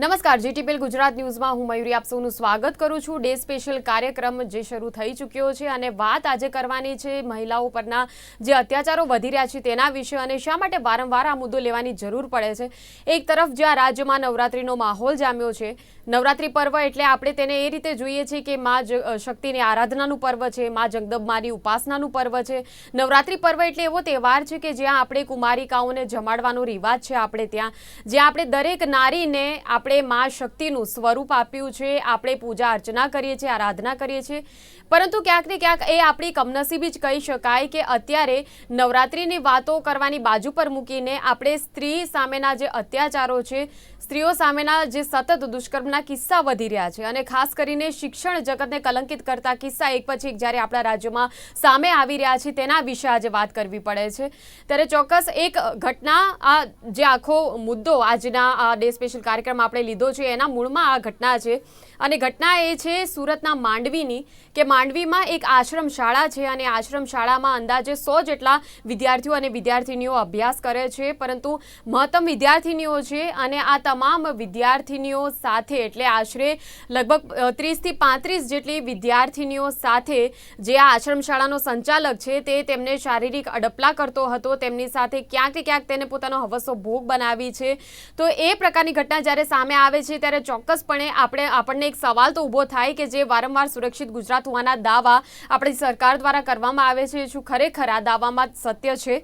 નમસ્કાર જીટીપીએલ ગુજરાત ન્યૂઝમાં હું મયુરી આપ સ્વાગત કરું છું. ડે સ્પેશિયલ કાર્યક્રમ જે શરૂ થઈ ચૂક્યો છે અને વાત આજે કરવાની છે મહિલાઓ પરના જે અત્યાચારો વધી રહ્યા છે તેના વિશે અને શા માટે વારંવાર આ મુદ્દો લેવાની જરૂર પડે છે. એક તરફ જ્યાં રાજ્યમાં નવરાત્રિનો માહોલ જામ્યો છે, નવરાત્રિ પર્વ એટલે આપણે તેને એ રીતે જોઈએ છીએ કે મા શક્તિની આરાધનાનું પર્વ છે, મા જગદંબાની ઉપાસનાનું પર્વ છે. નવરાત્રિ પર્વ એટલે એવો તહેવાર છે કે જ્યાં આપણે કુમારિકાઓને જમાડવાનો રિવાજ છે આપણે ત્યાં. જ્યાં આપણે દરેક નારીને આપણે મા શક્તિનું સ્વરૂપ આપ્યું છે, આપણે પૂજા અર્ચના કરીએ છીએ, આરાધના કરીએ છીએ. પરંતુ ક્યાંક ને ક્યાંક એ આપણી કમનસીબી જ કહી શકાય કે અત્યારે નવરાત્રિની વાતો કરવાની બાજુ પર મૂકીને આપણે સ્ત્રી સામેના જે અત્યાચારો છે, સ્ત્રીઓ સામેના જે સતત દુષ્કર્મના કિસ્સા વધી રહ્યા છે અને ખાસ કરીને શિક્ષણ જગતને કલંકિત કરતા કિસ્સા એક પછી એક જ્યારે આપણા રાજ્યમાં સામે આવી રહ્યા છે તેના વિશે આજે વાત કરવી પડે છે. ત્યારે ચોક્કસ એક ઘટના, આ જે આખો મુદ્દો આજના આ ડે સ્પેશિયલ કાર્યક્રમ આપણે લીધો છે, એના મૂળમાં આ ઘટના છે. અને ઘટના એ છે, સુરતના માંડવીની, કે માંડવીમાં એક આશ્રમ શાળા છે અને આશ્રમ શાળામાં અંદાજે સો જેટલા વિદ્યાર્થીઓ અને વિદ્યાર્થીનીઓ અભ્યાસ કરે છે, પરંતુ મહત્તમ વિદ્યાર્થીનીઓ છે અને આ તમામ વિદ્યાર્થીનીઓ સાથે, એટલે આશરે લગભગ ત્રીસથી પાંત્રીસ જેટલી વિદ્યાર્થીનીઓ સાથે જે આ આશ્રમ શાળાનો સંચાલક છે, તે તેમને શારીરિક અડપલા કરતો હતો. તેમની સાથે ક્યાંક ક્યાંક તેને પોતાનો હવસો ભોગ બનાવી છે. તો એ પ્રકારની ઘટના જ્યારે સામે આવે છે ત્યારે ચોક્કસપણે આપણે આપણને એક સવાલ તો ઊભો થાય કે જે વારંવાર સુરક્ષિત ગુજરાત હોવાના દાવા આપણી સરકાર દ્વારા કરવામાં આવે છે શું ખરેખર આ દાવામાં સત્ય છે?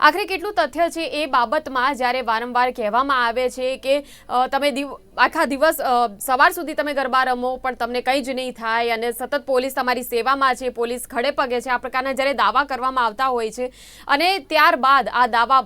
આખરે કેટલું તથ્ય છે એ બાબતમાં જ્યારે વારંવાર કહેવામાં આવે છે કે તમે આખા દિવસ સવાર સુધી તમે ગરબા રમો, પણ તમને કંઈ જ નહીં થાય અને સતત પોલીસ તમારી સેવામાં છે, પોલીસ ખડે પગે છે. આ પ્રકારના જ્યારે દાવા કરવામાં આવતા હોય છે અને ત્યારબાદ આ દાવા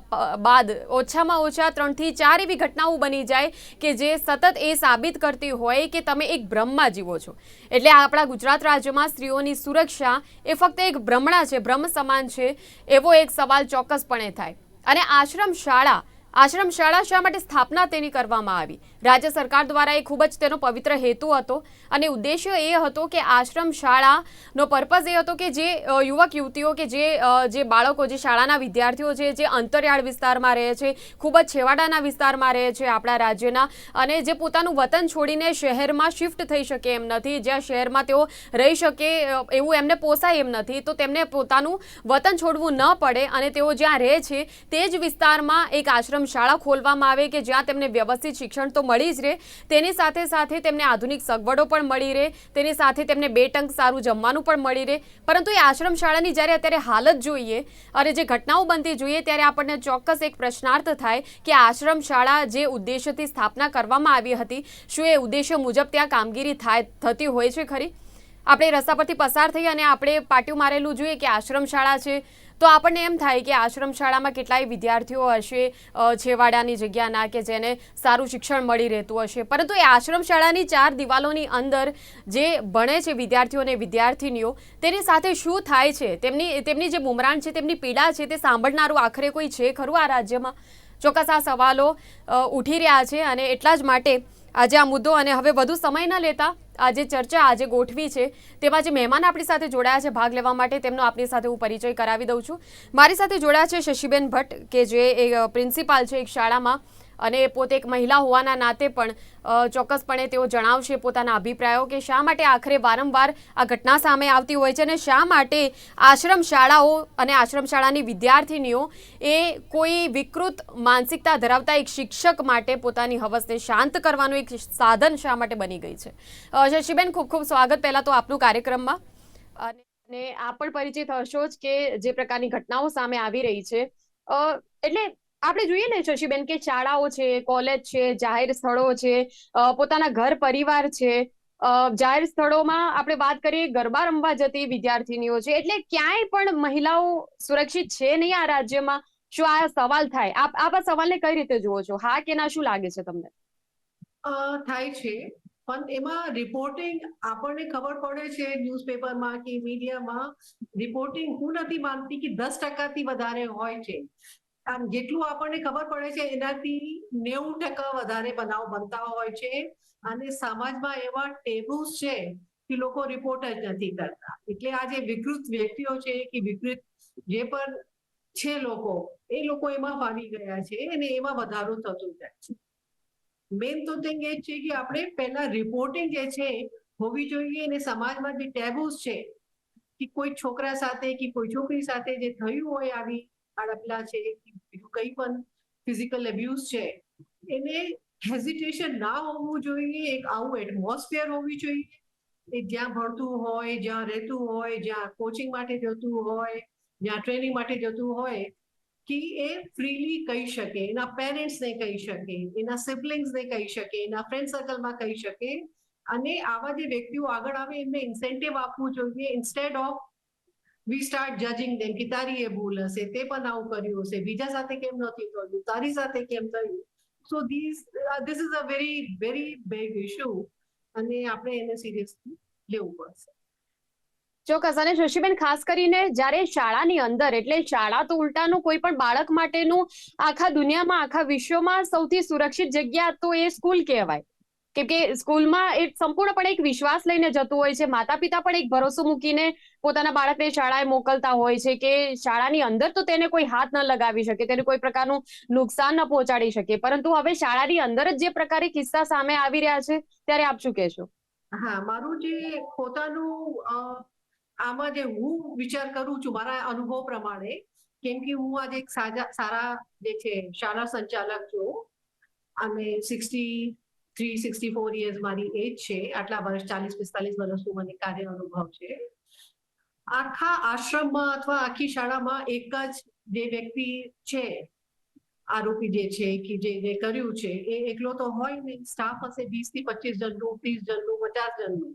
બાદ ઓછામાં ઓછા ત્રણથી ચાર એવી ઘટનાઓ બની જાય કે જે સતત એ સાબિત કરતી હોય કે તમે એક ભ્રમમાં જીવો છો. એટલે આપણા ગુજરાત રાજ્યમાં સ્ત્રીઓની સુરક્ષા એ ફક્ત એક ભ્રમણા છે, ભ્રમ સમાન છે, એવો એક સવાલ ચોક્કસપણે થાય. અને આશ્રમ શાળા આશ્રમ શાળા શા માટે સ્થાપના તેની કરવામાં આવી? રાજ્ય સરકાર દ્વારા એ ખૂબ જ તેનો પવિત્ર હેતુ હતો અને ઉદ્દેશ્ય એ હતો કે આશ્રમ શાળાનો પર્પઝ એ હતો કે જે યુવક યુવતીઓ કે જે જે બાળકો, જે શાળાના વિદ્યાર્થીઓ છે, જે અંતરિયાળ વિસ્તારમાં રહે છે, ખૂબ જ છેવાડાના વિસ્તારમાં રહે છે આપણા રાજ્યના અને જે પોતાનું વતન છોડીને શહેરમાં શિફ્ટ થઈ શકે એમ નથી. જ્યાં શહેરમાં તેઓ રહી શકે એવું એમને પોસાય એમ નથી. તો તેમને પોતાનું વતન છોડવું ન પડે અને તેઓ જ્યાં રહે છે, તે જ વિસ્તારમાં એક આશ્રમ શાળા ખોલવામાં આવે કે જ્યાં તેમને વ્યવસ્થિત શિક્ષણ તો મળી જ રહે, તેની સાથે સાથે તેમને આધુનિક સગવડો પણ મળી રહે, તેની સાથે તેમને બે ટંક સારું જમવાનું પણ મળી રહે. પરંતુ એ આશ્રમ શાળાની જ્યારે અત્યારે હાલત જોઈએ અને જે ઘટનાઓ બનતી જોઈએ, ત્યારે આપણને ચોક્કસ એક પ્રશ્નાર્થ થાય કે આશ્રમ શાળા જે ઉદ્દેશ્યથી સ્થાપના કરવામાં આવી હતી, શું એ ઉદ્દેશ્ય મુજબ ત્યાં કામગીરી થાય, થતી હોય છે ખરી? આપણે રસ્તા પરથી પસાર થઈ અને આપણે પાટિયું મારેલું જોઈએ કે આશ્રમ શાળા છે તો આપણને એમ થાય કે આશ્રમ શાળામાં કેટલાય વિદ્યાર્થીઓ હશે છેવાડાની જગ્યાના કે જેને સારું શિક્ષણ મળી રહેતું હશે. પરંતુ એ આશ્રમ શાળાની ચાર દિવાલોની અંદર જે ભણે છે વિદ્યાર્થીઓ અને વિદ્યાર્થીનીઓ, તેની સાથે શું થાય છે? તેમની તેમની જે બુમરાણ છે, તેમની પીડા છે, તે સાંભળનારું આખરે કોઈ છે ખરું આ રાજ્યમાં? ચોક્કસ આ સવાલો ઉઠી રહ્યા છે અને એટલા જ માટે આજે આ મુદ્દો અને હવે વધુ સમય ન લેતા આજે ચર્ચા આજે ગોઠવી છે, તેમાં જે મહેમાન આપણી સાથે જોડાયા છે, ભાગ લેવા માટે તેમનો આપની સાથે હું પરિચય કરાવી દઉં છું. મારી સાથે જોડાયા છે શશીબેન ભટ્ટ, કે જે એ પ્રિન્સિપાલ છે એક શાળામાં. અને પોતે એક મહિલા હોવાના નાતે પણ ચોક્કસપણે તેઓ જણાવશે પોતાના અભિપ્રાયો કે શા માટે આખરે વારંવાર આ ઘટના સામે આવતી હોય છે અને શા માટે આશ્રમ શાળાઓ અને આશ્રમ શાળાની વિદ્યાર્થીનીઓ એ કોઈ વિકૃત માનસિકતા ધરાવતા એક શિક્ષક માટે પોતાની હવસને શાંત કરવાનું એક સાધન શા માટે બની ગઈ છે. શશીબેન, ખૂબ ખૂબ સ્વાગત પહેલાં તો આપનું કાર્યક્રમમાં. અને આપ પણ પરિચિત હશો જ કે જે પ્રકારની ઘટનાઓ સામે આવી રહી છે. એટલે આપણે જોઈએ ને શશીબેન કે શાળાઓ છે, કોલેજ છે, જાહેર સ્થળો છે પોતાના ઘર પરિવાર છે જાહેર સ્થળોમાં આપણે વાત કરીએ ગરબા રમવા જતી વિદ્યાર્થીનીઓ છે, એટલે ક્યાંય પણ મહિલાઓ સુરક્ષિત છે નહીં આ રાજ્યમાં? શું આ સવાલ થાય? આપ આપ આ સવાલને કઈ રીતે જુઓ છો? હા કે ના, શું લાગે છે તમને? થાય છે. પણ એમાં રિપોર્ટિંગ આપણને ખબર પડે છે ન્યૂઝપેપરમાં કે મીડિયામાં રિપોર્ટિંગ હું નથી માનતી કે દસ ટકાથી વધારે હોય છે. આમ જેટલું આપણને ખબર પડે છે, એનાથી નેવું ટકા વધારે બનાવ બનતા હોય છે અને સમાજમાં એવા ટેબુસ છે કે લોકો રિપોર્ટ જ નથી કરતા. એટલે આ જે વિકૃત વ્યક્તિઓ છે કે વિકૃત જે પણ છે લોકો, એ લોકો એમાં ફાવી ગયા છે અને એમાં વધારો થતો જાય છે. મેઇન તો થિંગ એ છે કે આપણે પહેલા રિપોર્ટિંગ જે છે, હોવી જોઈએ અને સમાજમાં જે ટેબુસ છે, કે કોઈ છોકરા સાથે કે કોઈ છોકરી સાથે જે થયું હોય આવી આડપલા છે, કે કંઈ પણ ફિઝિકલ એબ્યુઝ છે, એને હેઝિટેશન ના હોવું જોઈએ, એક આવું એટમોસ્ફિયર હોવી જોઈએ. એ જ્યાં ભણતું હોય, જ્યાં રહેતું હોય, જ્યાં કોચિંગ માટે જતું હોય, જ્યાં ટ્રેનિંગ માટે જતું હોય, કે એ ફ્રીલી કહી શકે, એના પેરેન્ટ્સને કહી શકે, એના સિબ્લિંગ્સને કહી શકે, એના ફ્રેન્ડ સર્કલમાં કહી શકે. અને આવા જે વ્યક્તિઓ આગળ આવે, એમને ઇન્સેન્ટિવ આપવું જોઈએ. Instead of we start judging them કે તારી એ ભૂલ હશે, તે પણ આવું કર્યું હશે, બીજા સાથે કેમ નથી થયું, તારી સાથે કેમ થયું? So this this is a very very big issue અને આપણે એને સિરિયસલી લેવું પડશે. ચોક્કસ. અને શશીબેન, ખાસ કરીને જ્યારે શાળાની અંદર, એટલે શાળા તો ઉલટાનું કોઈ પણ બાળક માટેનું આખા દુનિયામાં, આખા વિશ્વમાં સૌથી સુરક્ષિત જગ્યા તો એ સ્કૂલ કહેવાય. કેમ કે સ્કૂલમાં એ સંપૂર્ણપણે એક વિશ્વાસ લઈને જતું હોય છે. માતા પિતા પણ એક ભરોસો મૂકીને પોતાના બાળકને શાળાએ મોકલતા હોય છે કે શાળાની અંદર તો તેને કોઈ હાથ ન લગાવી શકે, તેને કોઈ પ્રકારનું નુકસાન ન પહોંચાડી શકે. પરંતુ હવે શાળાની અંદર જ જે પ્રકારે કિસ્સા સામે આવી રહ્યા છે, ત્યારે આપ શું કહેશો? હા, મારું જે પોતાનું આમાં જે હું વિચાર કરું છું, મારા અનુભવ પ્રમાણે, કેમ કે હું આજે એક સારા જે છે, શાળા સંચાલક છું. અને sixty three sixty four years મારી એજ છે. આટલા વર્ષ, ચાલીસ, પિસ્તાલીસ વર્ષનું મને કાર્ય અનુભવ છે. આખા આશ્રમમાં અથવા આખી શાળામાં એક જ જે વ્યક્તિ છે, આરોપી જે છે, કે જે જે કર્યું છે, એ એકલો તો હોય નહીં સ્ટાફ હશે વીસથી પચીસ જણનું, ત્રીસ જણનું, પચાસ જણનું.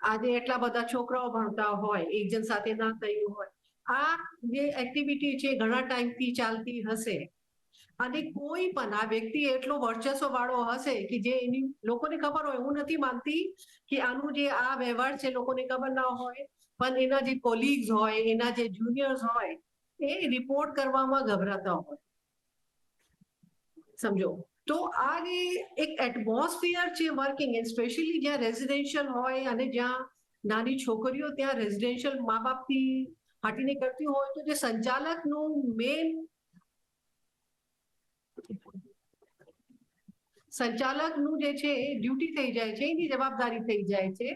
આજે એટલા બધા છોકરાઓ ભણતા હોય, એક જણ સાથે ના થયું હોય. આ જે એક્ટિવિટી છે, ઘણા ટાઈમથી ચાલતી હશે. અને કોઈ પણ આ વ્યક્તિ એટલો વર્ચસ્વ વાળો હશે કે જે એની લોકોને ખબર હોય, હું નથી માનતી કે આનું જે આ વ્યવહાર છે લોકોને ખબર ના હોય, પણ એના જે કોલિગ્સ હોય, એના જે જુનિયર્સ હોય, એ રિપોર્ટ કરવામાં ગભરાતા હોય. સમજો? તો આ જે એક એટમોસ્ફિયર છે વર્કિંગ સ્પેશિયલી જ્યાં રેઝિડેન્શિયલ હોય અને જ્યાં નાની છોકરીઓ ત્યાં રેઝિડેન્શિયલ મા બાપથી હટીને કરતી હોય, તો જે સંચાલકનું મેન સંચાલકનું જે છે ડ્યુટી થઈ જાય છે, એની જવાબદારી થઈ જાય છે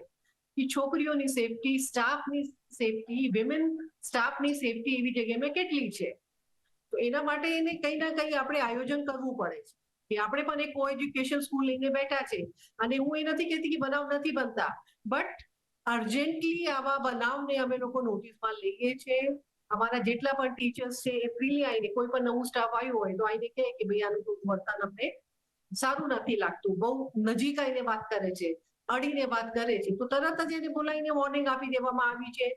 કે છોકરીઓની સેફટી સ્ટાફની સેફટી વિમેન સ્ટાફની સેફટી એવી જગ્યામાં કેટલી છે. તો એના માટે એને કંઈ ના કંઈ આપણે આયોજન કરવું પડે છે. કે આપણે પણ એક કો એજ્યુકેશન સ્કૂલ લઈને બેઠા છે અને હું એ નથી કહેતી કે બનાવ નથી બનતા. બટ અર્જન્ટલી આવા બનાવને અમે લોકો નોટિસમાં લઈએ છીએ. અમારા જેટલા પણ ટીચર્સ છે, એ ફ્રીલી આવીને, કોઈ પણ નવું સ્ટાફ આવ્યું હોય તો આવીને કહે કે ભાઈ, આનું થોડું વર્તન અમને સારું નથી લાગતું. બહુ નજીક આવીને વાત કરે છે, અડીને વાત કરે છે. તો તરત જ એને બોલાવીને વોર્નિંગ આપી દેવામાં આવી છે.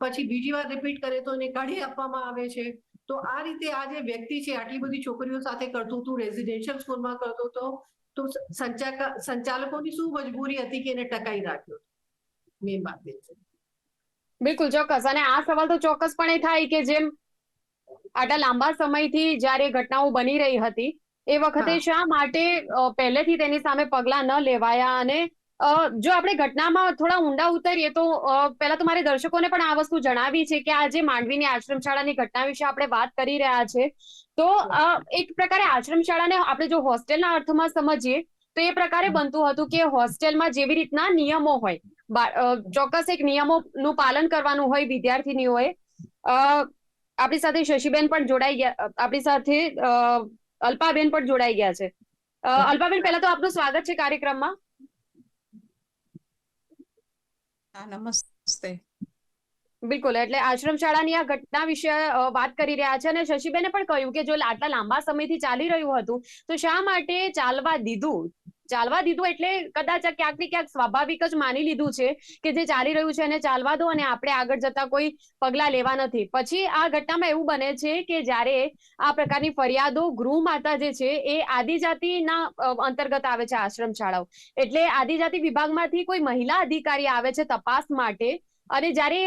પછી બીજી વાર રિપીટ કરે તો એને કાઢી આપવામાં આવે છે. તો આ રીતે આ જે વ્યક્તિ છે, આટલી બધી છોકરીઓ સાથે કરતું હતું રેઝિડેન્શિયલ સ્કૂલમાં કરતો હતો, તો સંચાલકોની શું મજબૂરી હતી કે એને ટકાઈ રાખ્યો મેન વાત છે બિલકુલ ચોક્કસ. અને આ સવાલ તો ચોક્કસપણે થાય કે જેમ આટલા લાંબા સમયથી જ્યારે ઘટનાઓ બની રહી હતી એ વખતે શા માટે પહેલેથી તેની સામે પગલાં ન લેવાયા? અને જો આપણે ઘટનામાં થોડા ઊંડા ઉતરીએ તો પહેલા તો મારે દર્શકોને પણ આ વસ્તુ જણાવી છે કે આ જે માંડવીની આશ્રમ શાળાની ઘટના વિશે આપણે વાત કરી રહ્યા છે તો એક પ્રકારે આશ્રમ શાળાને આપણે જો હોસ્ટેલના અર્થમાં સમજીએ તો એ પ્રકારે બનતું હતું કે હોસ્ટેલમાં જેવી રીતના નિયમો હોય. ચોક્કસ એક નિયમોનું પાલન કરવાનું હોય વિદ્યાર્થીનીઓએ. હોય આપણી સાથે શશીબેન પણ જોડાઈ ગયા આપણી સાથે અલ્પાબેન પણ જોડાઈ ગયા છે. અલ્પાબેન પહેલા તો આપનું સ્વાગત છે કાર્યક્રમમાં. નમસ્તે. બિલકુલ એટલે આશ્રમ શાળાની આ ઘટના વિશે વાત કરી રહ્યા છે અને શશીબેને પણ કહ્યું કે જો આટલા લાંબા સમયથી ચાલી રહ્યું હતું તો શા માટે ચાલવા દીધું? ચાલવા દીધું એટલે કદાચ ક્યાંક ને ક્યાંક સ્વાભાવિક જ માની લીધું છે કે જે ચાલી રહ્યું છે એને ચાલવા દો અને આપણે આગળ જતા કોઈ પગલા લેવા નથી. પછી આ ઘટનામાં એવું બને છે કે જ્યારે આ પ્રકારની ફરિયાદો ગૃહ માતા જે છે એ આદિજાતિના અંતર્ગત આવે છે આશ્રમ શાળાઓ. એટલે આદિજાતિ વિભાગમાંથી કોઈ મહિલા અધિકારી આવે છે તપાસ માટે અને જ્યારે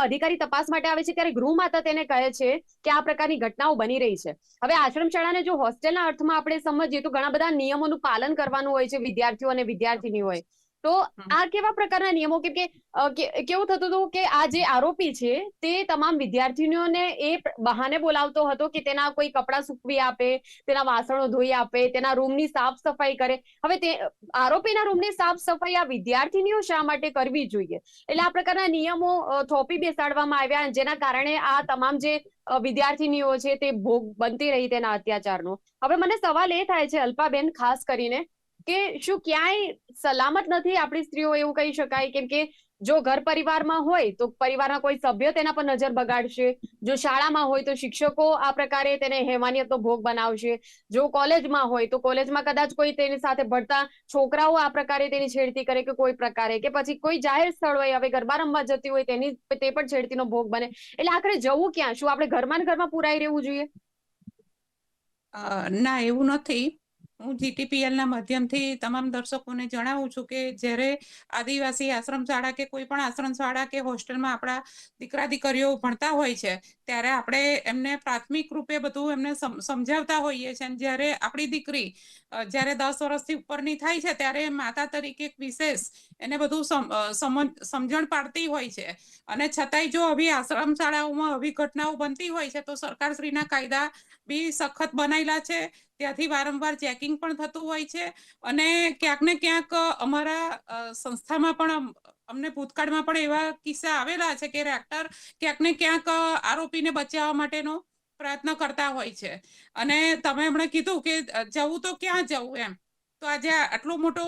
અધિકારી તપાસ માટે આવે છે ત્યારે ગૃહમાતા તેને કહે છે કે આ પ્રકારની ઘટનાઓ બની રહી છે. હવે આશ્રમ શાળાને જો હોસ્ટેલના અર્થમાં આપણે સમજીએ તો ઘણા બધા નિયમોનું પાલન કરવાનું હોય છે વિદ્યાર્થીઓ અને વિદ્યાર્થીનીઓએ. તો આ કેવા પ્રકારના નિયમો કેમ કે કે- કેવું થતું હતું કે આ જે આરોપી છે તે તમામ વિદ્યાર્થીનીઓને એ બહાને બોલાવતો હતો કે તેના કોઈ કપડાં સૂકવી આપે તેના વાસણો ધોઈ આપે તેના રૂમની સાફ સફાઈ કરે. હવે તે આરોપીના રૂમની સાફ સફાઈ આ વિદ્યાર્થીનીઓ શા માટે કરવી જોઈએ? એટલે આ પ્રકારના નિયમો થોપી બેસાડવામાં આવ્યા જેના કારણે આ તમામ જે વિદ્યાર્થીનીઓ છે તે ભોગ બનતી રહી તેના અત્યાચારનો. હવે મને સવાલ એ થાય છે અલ્પાબેન ખાસ કરીને કે શું ક્યાંય સલામત નથી આપણી સ્ત્રીઓ એવું કહી શકાય? કેમ કે જો ઘર પરિવારમાં હોય તો પરિવારના કોઈ સભ્ય તેના પર નજર બગાડશે. જો શાળામાં હોય તો શિક્ષકો આ પ્રકારે તેને હેમાનિયતનો ભોગ બનાવશે. જો કોલેજમાં હોય તો કોલેજમાં કદાચ કોઈ તેની સાથે ભણતા છોકરાઓ આ પ્રકારે તેની છેડતી કરે કે કોઈ પ્રકારે કે પછી કોઈ જાહેર સ્થળ હોય, હવે ગરબા રમવા જતી હોય તેની તે પણ છેડતીનો ભોગ બને. એટલે આખરે જવું ક્યાં? શું આપણે ઘરમાં ઘરમાં પુરાઈ રહેવું જોઈએ? ના, એવું નથી. હું GTPL ના માધ્યમથી તમામ દર્શકોને જણાવું છું કે જ્યારે આદિવાસી આશ્રમ શાળા કે કોઈ પણ આશ્રમ શાળા કે હોસ્ટેલમાં આપણા દીકરા દીકરીઓ ભણતા હોય છે, ત્યારે આપણે એમને પ્રાથમિક રૂપે બધું એમને સમજાવતા હોઈએ છીએ. અને જ્યારે આપણી દીકરી જ્યારે દસ વર્ષથી ઉપરની થાય છે, ત્યારે માતા તરીકે વિશેષ એને બધું સમ- સમજ સમજણ પાડતી હોય છે. અને છતાંય જો આવી આશ્રમ શાળાઓમાં આવી ઘટનાઓ બનતી હોય છે, તો સરકારશ્રીના કાયદા બી સખત બનાવેલા છે. ત્યાંથી વારંવાર ચેકિંગ પણ થતું હોય છે. અને ક્યાંક ને ક્યાંક અમારા સંસ્થામાં પણ અમને ભૂતકાળમાં પણ એવા કિસ્સા આવેલા છે કે રેક્ટર ક્યાંક ને ક્યાંક આરોપીને બચાવવા માટેનો પ્રયત્ન કરતા હોય છે. અને તમે હમણાં કીધું કે જવું તો ક્યાં જવું એમ? તો આજે આટલો મોટો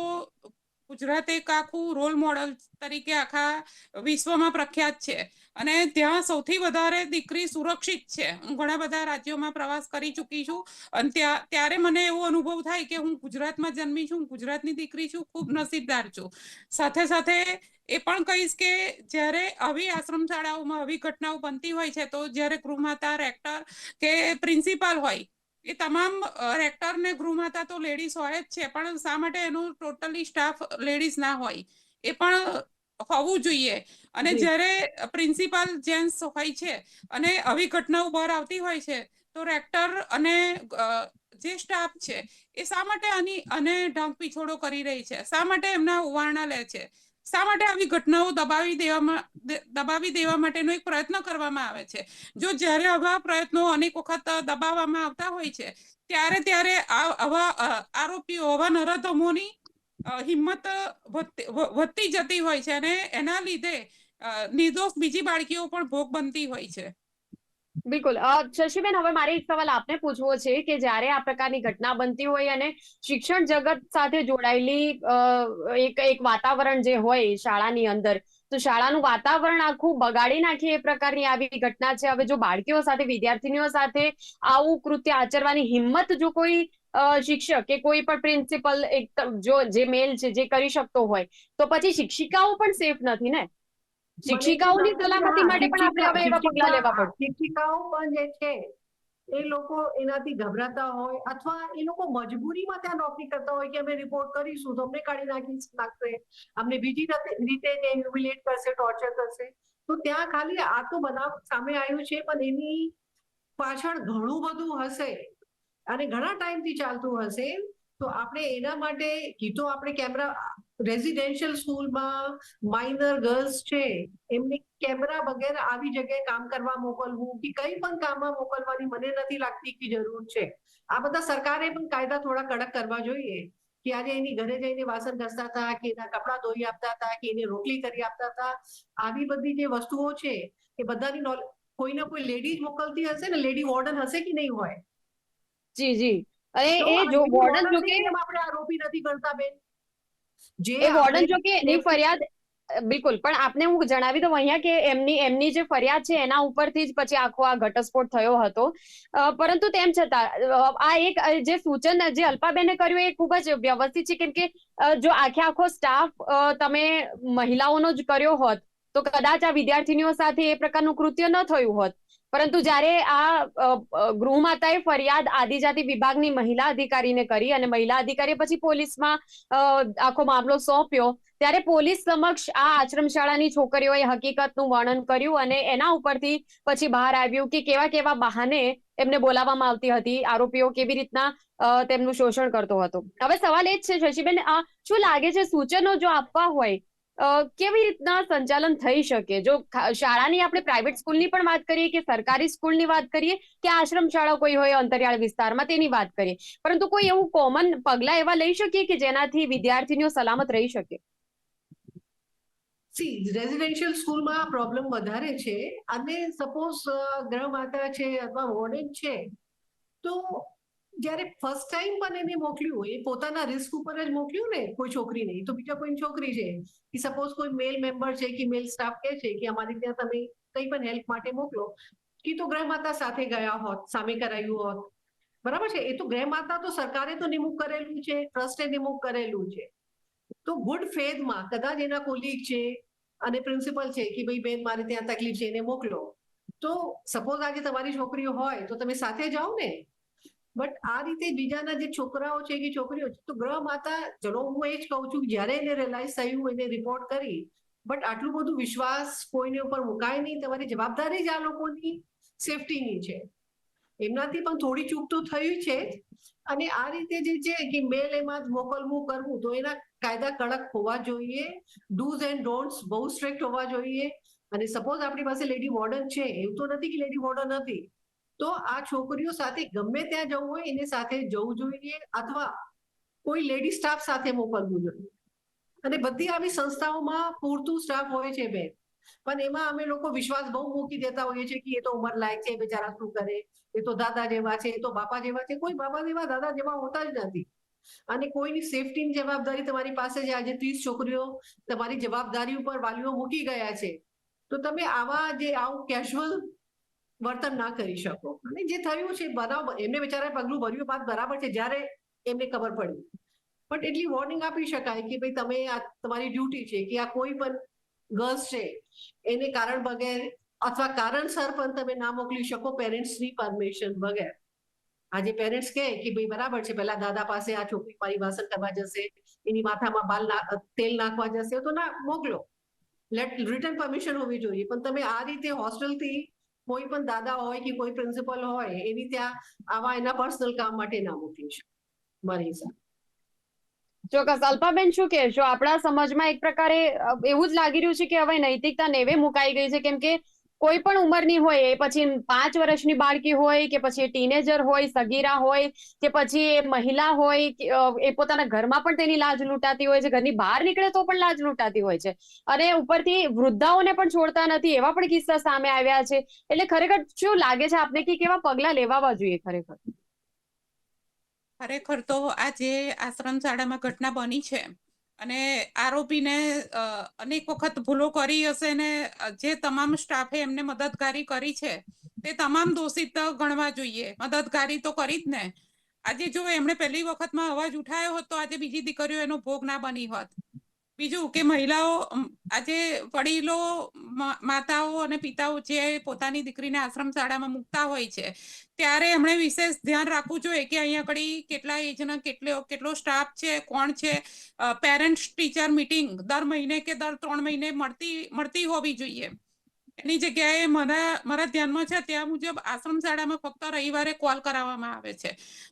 ગુજરાત એક આખું રોલ મોડલ તરીકે આખા વિશ્વમાં પ્રખ્યાત છે. અને ત્યાં સૌથી વધારે દીકરી સુરક્ષિત છે. હું ઘણા બધા રાજ્યોમાં પ્રવાસ કરી ચૂકી છું અને ત્યાં, ત્યારે મને એવો અનુભવ થાય કે હું ગુજરાતમાં જન્મી છું ગુજરાતની દીકરી છું, ખૂબ નસીબદાર છું. સાથે સાથે એ પણ કહીશ કે જ્યારે આવી આશ્રમ શાળાઓમાં આવી ઘટનાઓ બનતી હોય છે, તો જ્યારે ગૃહમાતા, રેક્ટર કે પ્રિન્સિપાલ હોય, એ તમામ રેક્ટર ને ગૃહમાતા તો લેડીઝ હોય જ છે, પણ શા માટે એનું ટોટલી સ્ટાફ લેડીઝ ના હોય? એ પણ હોવું જોઈએ. અને જ્યારે પ્રિન્સિપાલ જેન્ટ્સ હોય છે અને આવી ઘટનાઓ બહાર આવતી હોય છે તો રેક્ટર અને જે સ્ટાફ છે એ શા માટે આની અને ઢંગ પીછોડો કરી રહી છે? શા માટે એમના ઉવારણા લે છે? શા માટે આવી ઘટનાઓ દબાવી દેવામાં દબાવી દેવા માટેનો એક પ્રયત્ન કરવામાં આવે છે? જો જ્યારે આવા પ્રયત્નો અનેક વખત દબાવવામાં આવતા હોય છે ત્યારે ત્યારે આવા આરોપીઓ આવા નરાધમોની હિંમત વધતી જતી હોય છે અને એના લીધે નિર્દોષ બીજી બાળકીઓ પણ ભોગ બનતી હોય છે. બિલકુલ. શશીબેન, હવે મારે એક સવાલ આપને પૂછવો છે કે જ્યારે આ પ્રકારની ઘટના બનતી હોય અને શિક્ષણ જગત સાથે જોડાયેલી એક એક વાતાવરણ જે હોય શાળાની અંદર, તો શાળાનું વાતાવરણ આખું બગાડી નાખે એ પ્રકારની આવી ઘટના છે. હવે જો બાળકીઓ સાથે, વિદ્યાર્થીનીઓ સાથે આવું કૃત્ય આચરવાની હિંમત જો કોઈ શિક્ષક કે કોઈ પણ પ્રિન્સિપલ એક જો જે મેલ છે જે કરી શકતો હોય તો પછી શિક્ષિકાઓ પણ સેફ નથી ને? શિક્ષિકાઓની સલામતી માટે પણ આપણે હવે એવા પગલા લેવા પડશે શિક્ષિકાઓ પણ જે છે એ લોકો એનાથી ગભરાતા હોય અથવા એ લોકો મજબૂરીમાં ત્યાં નોકરી કરતા હોય કે અમે રિપોર્ટ કરીશું તો અમને કાઢી નાખી નાખશે અમને બીજી રીતે- રીતે હ્યુમિલેટ કરશે ટોર્ચર કરશે. તો ત્યાં ખાલી આ તો બનાવ સામે આવ્યું છે પણ એની પાછળ ઘણું બધું હશે. અને ઘણા ટાઈમથી ચાલતું હશે, તો આપણે એના માટે ગીતો આપણે કેમેરા રેઝિડેન્શિયલ સ્કૂલમાં માઇનર ગર્લ્સ છે, એમને કેમેરા વગેરે આવી જગ્યાએ કામ કરવા મોકલવું કે કઈ પણ કામમાં મોકલવાની મને નથી લાગતી કે જરૂર છે. આ બધા સરકારે પણ કાયદા થોડા કડક કરવા જોઈએ કે આજે એની ઘરે જઈને વાસણ ઘસતા હતા, કે એના કપડાં ધોઈ આપતા હતા, કે એને રોટલી કરી આપતા હતા. આવી બધી જે વસ્તુઓ છે, એ બધાની કોઈ ના કોઈ લેડી મોકલતી હશે ને લેડી વોર્ડન હશે કે નહીં હોય? જી જી. અને એ જો વોર્ડન જો કે આપણે આરોપી નથી ગણતા બેન? જે એ વોર્ડન જો કે એની ફરિયાદ બિલકુલ. પણ આપને હું જણાવી દઉં અહીંયા કે એમની એમની જે ફરિયાદ છે એના ઉપરથી જ પછી આખો આ ઘટસ્ફોટ થયો હતો. પરંતુ તેમ છતાં આ એક જે સૂચન જે અલ્પાબેને કર્યું એ ખૂબ જ વ્યવસ્થિત છે. કેમ કે જો આખે આખો સ્ટાફ તમે મહિલાઓનો જ કર્યો હોત તો કદાચ આ વિદ્યાર્થીનીઓ સાથે એ પ્રકારનું કૃત્ય ન થયું હોત. પરંતુ જ્યારે આ ગૃહમાતાએ ફરિયાદ આદિજાતિ વિભાગની મહિલા અધિકારીને કરી અને મહિલા અધિકારીએ પછી પોલીસમાં આખો મામલો સોંપ્યો, ત્યારે પોલીસ સમક્ષ આ આશ્રમ શાળાની છોકરીઓએ હકીકતનું વર્ણન કર્યું અને એના ઉપરથી પછી બહાર આવ્યું કે કેવા કેવા બહાને એમને બોલાવવામાં આવતી હતી, આરોપીઓ કેવી રીતના તેમનું શોષણ કરતો હતો. હવે સવાલ એ જ છે, શશીબેન શું લાગે છે, સૂચનો જો આપવા હોય કેવી રીતના સંચાલન થઈ શકે? જો શાળાની આપણે પ્રાઇવેટ સ્કૂલની પણ વાત કરીએ કે સરકારી સ્કૂલની વાત કરીએ, કે આશ્રમ શાળા કોઈ હોય, અંતરિયાળ વિસ્તારમાં તેની વાત કરીએ. પરંતુ કોઈ એવું કોમન પગલા એવા લઈ શકીએ કે જેનાથી વિદ્યાર્થીનીઓ સલામત રહી શકે? સી રેઝિડેન્શિયલ સ્કૂલમાં પ્રોબ્લેમ વધારે છે. અને સપોઝ ગ્રહ માતા છે અથવા વોર્ડન છે, તો જ્યારે ફર્સ્ટ ટાઈમ પણ એને મોકલ્યું એ પોતાના રિસ્ક ઉપર જ મોકલ્યું ને, કોઈ છોકરી નહીં તો બીજા કોઈ છોકરી છે? કે સપોઝ કોઈ મેલ મેમ્બર છે કે મેલ સ્ટાફ કહે છે કે અમારી ત્યાં તમે કંઈ પણ હેલ્પ માટે મોકલો, કે તો ગ્રહમાતા સાથે ગયા હોત, સામે કરાયું હોત. બરાબર છે? એ તો ગ્રહમાતા તો સરકારે તો નિમણૂક કરેલું છે ટ્રસ્ટે નિમણૂક કરેલું છે. તો ગુડ ફેથમાં કદાચ એના કોલીગ છે અને પ્રિન્સિપલ છે કે ભાઈ બેન મારે ત્યાં તકલીફ છે એને મોકલો. તો સપોઝ આજે તમારી છોકરીઓ હોય, તો તમે સાથે જાઓ ને. બટ આ રીતે બીજાના જે છોકરાઓ છે કે છોકરીઓ છે, તો ગ્રહ માતા, ચલો હું એ જ કહું છું જ્યારે એને રિયલાઇઝ થયું એને રિપોર્ટ કરી, બટ આટલું બધું વિશ્વાસ કોઈને ઉપર મુકાય નહીં, તમારી જવાબદારી જ આ લોકોની સેફટીની છે. એમનાથી પણ થોડી ચૂક તો થયું છે. અને આ રીતે જે છે કે મેલ એમાં જ મોકલવું કરવું, તો એના કાયદા કડક હોવા જોઈએ ડૂઝ એન્ડ ડોન્ટ્સ બહુ સ્ટ્રિક્ટ હોવા જોઈએ. અને સપોઝ આપણી પાસે લેડી વોર્ડન છે, એવું તો નથી કે લેડી વોર્ડન નથી. તો આ છોકરીઓ સાથે ગમે ત્યાં જવું હોય, એને સાથે જવું જોઈએ અથવા કોઈ લેડી સ્ટાફ સાથે મોકલવું જોઈએ. અને બધી આવી સંસ્થાઓમાં પૂરતું સ્ટાફ હોય છે બેન. પણ એમાં અમે લોકો વિશ્વાસ બહુ મૂકી દેતા હોઈએ છીએ કે એ તો ઉંમર લાયક છે, બેચારા શું કરે? એ તો દાદા જેવા છે, એ તો બાપા જેવા છે. કોઈ બાપા જેવા, દાદા જેવા હોતા જ નથી. અને કોઈની સેફટીની જવાબદારી તમારી પાસે છે. આજે ત્રીસ છોકરીઓ તમારી જવાબદારી ઉપર વાલીઓ મૂકી ગયા છે. તો તમે આવા જે આવું કેઝ્યુઅલ વર્તન ના કરી શકો. અને જે થયું છે બનાવ એમને બિચારા પગલું ભર્યું બાદ બરાબર છે, જ્યારે એમને ખબર પડી. પણ એટલી વોર્નિંગ આપી શકાય કે ભાઈ, તમે આ તમારી ડ્યુટી છે કે આ કોઈ પણ ગર્લ્સ છે, એને કારણ વગેર અથવા કારણસર પણ તમે ના મોકલી શકો પેરેન્ટ્સની પરમિશન વગેર. આજે પેરેન્ટ્સ કહે કે ભાઈ, બરાબર છે, પેલા દાદા પાસે આ છોકરી મારી વાસણ કરવા જશે, એની માથામાં બાલ તેલ નાખવા જશે, તો ના, મોકલો. લેટ રિટર્ન પરમિશન હોવી જોઈએ, પણ તમે આ રીતે હોસ્ટેલથી કોઈ પણ દાદા હોય કે કોઈ પ્રિન્સિપલ હોય એની ત્યાં આવા એના પર્સનલ કામ માટે ના મોકલી શકો મારી હિસાબ. ચોક્કસ. અલ્પાબેન, શું કહેશો? આપણા સમાજમાં એક પ્રકારે એવું જ લાગી રહ્યું છે કે હવે નૈતિકતા નેવે મુકાઈ ગઈ છે, કેમ કે કોઈ પણ ઉંમરની હોય, એ પછી પાંચ વર્ષની બાળકી હોય કે પછી ટીનેજર હોય, સગીરા હોય કે પછી એ મહિલા હોય એ પોતાના ઘરમાં પણ તેની લાજ લૂંટાતી હોય છે, ઘરની બહાર નીકળે તો પણ લાજ લૂંટાતી હોય છે. અને ઉપરથી વૃદ્ધાઓને પણ છોડતા નથી, એવા પણ કિસ્સા સામે આવ્યા છે. એટલે ખરેખર શું લાગે છે આપને કે કેવા પગલા લેવાવા જોઈએ ખરેખર? ખરેખર તો આ જે આશ્રમ શાળામાં ઘટના બની છે અને આરોપીને અનેક વખત ભૂલો કરી હશે ને જે તમામ સ્ટાફે એમને મદદગારી કરી છે, તે તમામ દોષિત ગણવા જોઈએ. મદદગારી તો કરી જ ને. આજે જો એમણે પહેલી વખતમાં અવાજ ઉઠાવ્યો હોત તો આજે બીજી દીકરીઓ એનો ભોગ ના બની હોત. બીજું કે મહિલાઓ આજે વડીલો માતાઓ અને પિતાઓ જે પોતાની દીકરીને આશ્રમ શાળામાં મૂકતા હોય છે, ત્યારે એમણે વિશેષ ધ્યાન રાખવું જોઈએ કે અહીંયા આગળ કેટલા એજના કેટલો કેટલો સ્ટાફ છે, કોણ છે? પેરેન્ટ્સ ટીચર મીટિંગ દર મહિને કે દર ત્રણ મહિને મળતી મળતી હોવી જોઈએ. એની જગ્યાએ મારા મારા ધ્યાનમાં છે ત્યાં મુજબ આશ્રમ શાળામાં ફક્ત રવિવારે કોલ કરાવવામાં આવે છે.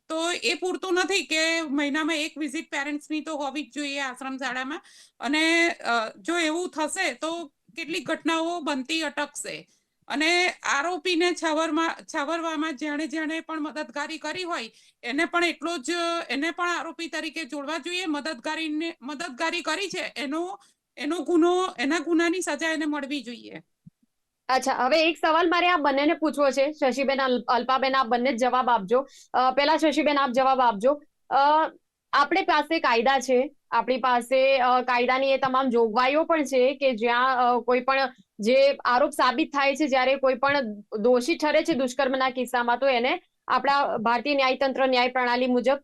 તો એ પૂરતું નથી કે મહિનામાં એક વિઝિટ પેરેન્ટ્સની તો હોવી જ જોઈએ આશ્રમ શાળામાં. અને જો એવું થશે તો કેટલીક ઘટનાઓ બનતી અટકશે. અને આરોપીને છાવરમાં, છાવરવામાં જેણે જેણે પણ મદદગારી કરી હોય, એને પણ એટલો જ, એને પણ આરોપી તરીકે જોડવા જોઈએ. મદદગારીને, મદદગારી કરી છે, એનો એનો ગુનો, એના ગુનાની સજા એને મળવી જોઈએ. અચ્છા, હવે એક સવાલ મારે આ બંનેને પૂછવો છે. શશીબેન અલ્પાબેન, આપ બંને જવાબ આપજો. પહેલા શશીબેન, આપ જવાબ આપજો. આપણી પાસે કાયદા છે. આપણી પાસે કાયદાની એ તમામ જોગવાઈઓ પણ છે કે જ્યાં કોઈ પણ જે આરોપ સાબિત થાય છે, જ્યારે કોઈ પણ દોષી ઠરે છે દુષ્કર્મના કિસ્સામાં, તો એને આપણા ભારતીય ન્યાયતંત્ર ન્યાય પ્રણાલી મુજબ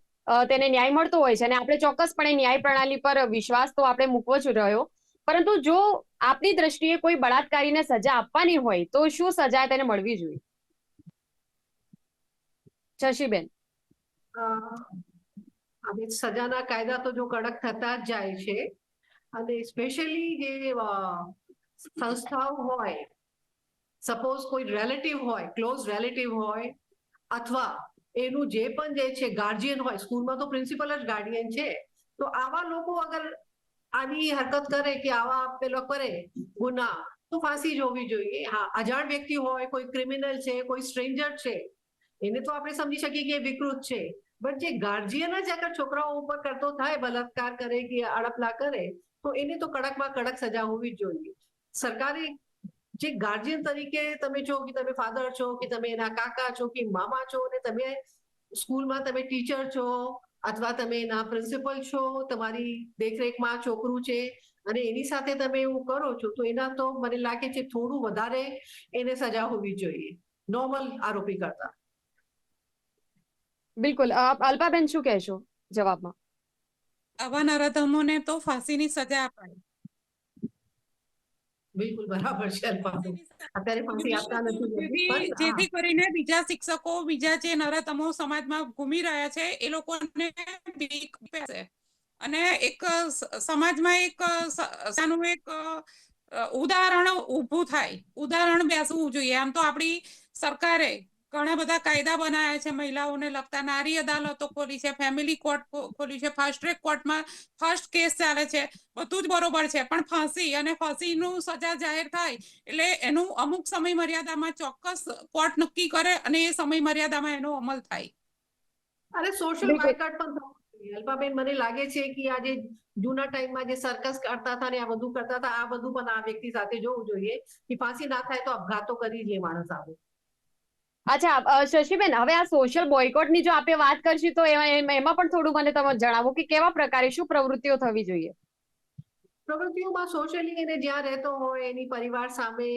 તેને ન્યાય મળતો હોય છે. અને આપણે ચોક્કસપણે ન્યાય પ્રણાલી પર વિશ્વાસ તો આપણે મૂકવો જ રહ્યો. પરંતુ જો આપની દ્રષ્ટિએ કોઈ બળાત્કારીને સજા આપવાની હોય, તો શું સજા તેને મળવી જોઈએ? શશીબેન. સજાના કાયદા તો જો કડક થતા જ જાય છે. અને સ્પેશિયલી જે સંસ્થાઓ હોય, સપોઝ કોઈ રિલેટિવ હોય, ક્લોઝ રિલેટિવ હોય, અથવા એનું જે પણ જે છે ગાર્જિયન હોય, સ્કૂલમાં તો પ્રિન્સિપલ જ ગાર્ડિયન છે, તો આવા લોકો અગર આની હરકત કરે કે આવા પેલો કરે, ગુના, તો ફાંસી જ હોવી જોઈએ. હા, અજાણ વ્યક્તિ હોય, કોઈ ક્રિમિનલ છે, કોઈ સ્ટ્રેન્જર છે, એને તો આપણે સમજી શકીએ કે વિકૃત છે. બટ જે ગાર્જિયન જ અગર છોકરાઓ ઉપર કરતો થાય બલાત્કાર કરે કે અડપલા કરે, તો એને તો કડકમાં કડક સજા હોવી જ જોઈએ. સરકારે જે ગાર્જિયન તરીકે તમે છો કે તમે ફાધર છો, કે તમે એના કાકા છો, કે મામા છો, અને તમે સ્કૂલમાં તમે ટીચર છો અથવા તમે એના પ્રિન્સિપલ છો તમારી દેખરેખમાં છોકરું છે અને એની સાથે તમે એવું કરો છો તો એના તો મને લાગે છે થોડું વધારે એને સજા હોવી જોઈએ. નોર્મલ આરોપી કરતા. બિલકુલ. અ, અલ્પાબેન શું કહેશો જવાબમાં? આવા નરાધમોને તો ફાંસીની સજા અપાય. બિલકુલ બરાબર છે અત્યારે ફાંસી આપતા નથી જેથી કરીને બીજા શિક્ષકો બીજા જે નરતમો સમાજમાં ઘૂમી રહ્યા છે એ લોકોને બીક બેસે અને એક સમાજમાં એક સાનું એક ઉદાહરણ ઊભું થાય. ઉદાહરણ બેસવું જોઈએ. આમ તો આપણી સરકારે ઘણા બધા કાયદા બનાવ્યા છે મહિલાઓને લગતા. નારી અદાલતો ખોલી છે ફેમિલી કોર્ટ ખોલી છે ફાસ્ટ ટ્રેક કોર્ટમાં ફર્સ્ટ કેસ ચાલે છે. બધું જ બરોબર છે પણ ફાંસી અને ફાંસીનું સજા જાહેર થાય એટલે એનું અમુક સમય મર્યાદામાં ચોક્કસ કોર્ટ નક્કી કરે અને એ સમય મર્યાદામાં એનો અમલ થાય. અરે સોશિયલ બાયકાટ પણ થવું જોઈએ. અલ્પાબેન મને લાગે છે કે આ જે જૂના ટાઈમમાં જે સર્કસ કરતા હતા ને આ બધું કરતા હતા આ બધું પણ આ વ્યક્તિ સાથે જોવું જોઈએ. કે ફાંસી ના થાય તો અપઘાતો કરી લે માણસ આવે. અચ્છા શશીબેન, હવે આ સોશિયલ બોયકોટની જો આપણે વાત કરશું તો એમાં પણ થોડું મને તમે જણાવો કે કેવા પ્રકારે શું પ્રવૃત્તિઓ થવી જોઈએ? પ્રવૃત્તિઓમાં સોશિયલી એને જ્યાં રહેતો હોય, એની પરિવાર સામે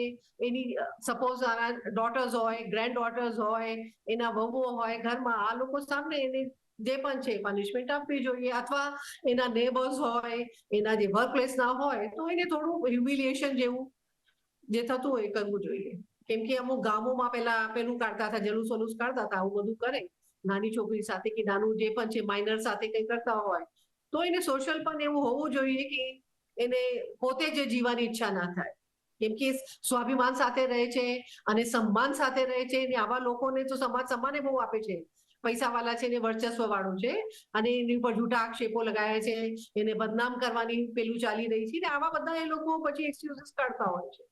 એની સપોઝ ડોટર્સ હોય ગ્રેન્ડ ડોટર્સ હોય, એના વહુઓ હોય, ઘરમાં આ લોકો સામે એને જે પણ છે પનિશમેન્ટ આપવી જોઈએ. અથવા એના નેબર્સ હોય, એના જે વર્ક પ્લેસ ના હોય, તો એને થોડું હ્યુમિલિયેશન જેવું જે થતું હોય કરવું જોઈએ. કેમ કે અમુક ગામોમાં પેલા, પેલું કાઢતા હતા, જલુસ વલુસ કાઢતા હતા, આવું બધું કરે. નાની છોકરી સાથે કે નાનું જે પણ છે માઇનર સાથે કંઈ કરતા હોય, તો એને સોશિયલ પણ એવું હોવું જોઈએ કે એને પોતે જ જીવવાની ઈચ્છા ના થાય. કેમ કે સ્વાભિમાન સાથે રહે છે અને સન્માન સાથે રહે છે અને આવા લોકોને તો સમાજ સન્માને બહુ આપે છે. પૈસાવાળા છે એને વર્ચસ્વ વાળું છે અને એની ઉપર જૂઠા આક્ષેપો લગાયા છે, એને બદનામ કરવાની પેલું ચાલી રહી છે ને આવા બધા એ લોકો પછી એક્સક્યુઝીસ કાઢતા હોય છે.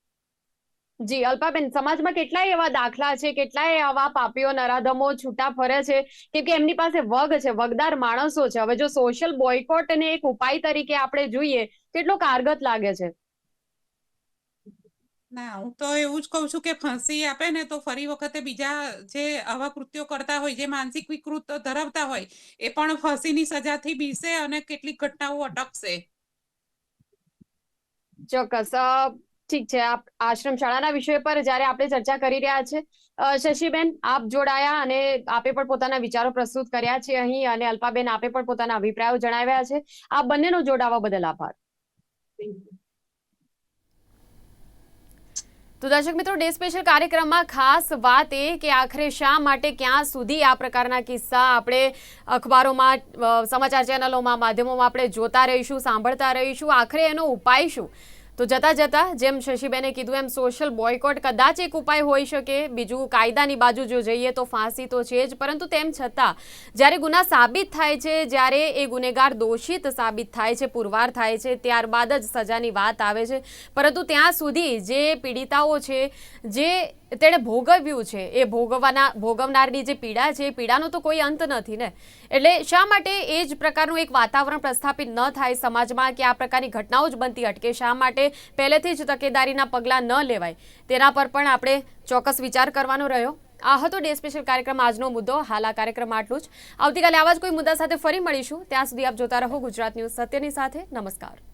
જી અલ્પાબેન સમાજમાં કેટલાય એવા દાખલા છે કેટલાય આવા પાપીઓ નરાધમો છૂટા ફરે છે કેમ કે એમની પાસે વગ છે વગદાર માણસો છે. હવે જો સોશિયલ બોયકોટ ને એક ઉપાય તરીકે આપણે જોઈએ કેટલો કારગત લાગે છે? ના હું તો એવું જ કહું છું કે ફાંસી આપે ને તો ફરી વખતે બીજા જે આવા કૃત્યો કરતા હોય જે માનસિક વિકૃત ધરાવતા હોય એ પણ ફાંસીની સજાથી બીસે અને કેટલીક ઘટનાઓ અટકશે. ચોક્કસ. ઠીક છે. આપ આશ્રમ શાળાના વિષય પર જ્યારે આપણે ચર્ચા કરી રહ્યા છે શશીબેન, આપ જોડાયા અને આપે પણ પોતાના વિચારો પ્રસ્તુત કર્યા છે અહીં અને અલ્પાબેન, આપે પણ પોતાના અભિપ્રાયો જણાવ્યા છે. આ બંનેનો જોડાવા બદલ આભાર. તો દર્શક મિત્રો, ડે સ્પેશિયલ કાર્યક્રમમાં ખાસ વાત એ કે આખરે શા માટે ક્યાં સુધી આ પ્રકારના કિસ્સા આપણે અખબારોમાં સમાચાર ચેનલોમાં, માધ્યમોમાં આપણે જોતા રહીશું, સાંભળતા રહીશું, આખરે એનો ઉપાય શું? તો જતા જતા, જેમ શશીબેને કીધું એમ સોશિયલ બોયકોટ કદાચ એક ઉપાય હોઈ શકે. બીજું, કાયદાની બાજુ જો જઈએ તો ફાંસી તો છે જ, પરંતુ તેમ છતાં, જ્યારે ગુના સાબિત થાય છે, જ્યારે એ ગુનેગાર દોષિત સાબિત થાય છે, પુરવાર થાય છે, ત્યારબાદ જ સજાની વાત આવે છે. પરંતુ ત્યાં સુધી જે પીડિતાઓ છે, જે તેણે ભોગવ્યું છે. એ ભોગવવાના, ભોગવનારની જે પીડા છે, એ પીડાનો તો કોઈ અંત નથી ને. એટલે શા માટે એ જ પ્રકારનું એક વાતાવરણ પ્રસ્થાપિત ન થાય સમાજમાં કે આ પ્રકારની ઘટનાઓ જ બનતી અટકે? શા માટે પહેલેથી જ તકેદારીના પગલાં ન લેવાય? તેના પર પણ આપણે ચોક્કસ વિચાર કરવાનો રહ્યો. આ હતો ડે સ્પેશિયલ કાર્યક્રમ આજનો મુદ્દો. હાલ આ કાર્યક્રમ આટલું જ. આવતીકાલે આવા જ કોઈ મુદ્દા સાથે ફરી મળીશું. ત્યાં સુધી આપ જોતા રહો ગુજરાત ન્યૂઝ સત્યની સાથે. નમસ્કાર.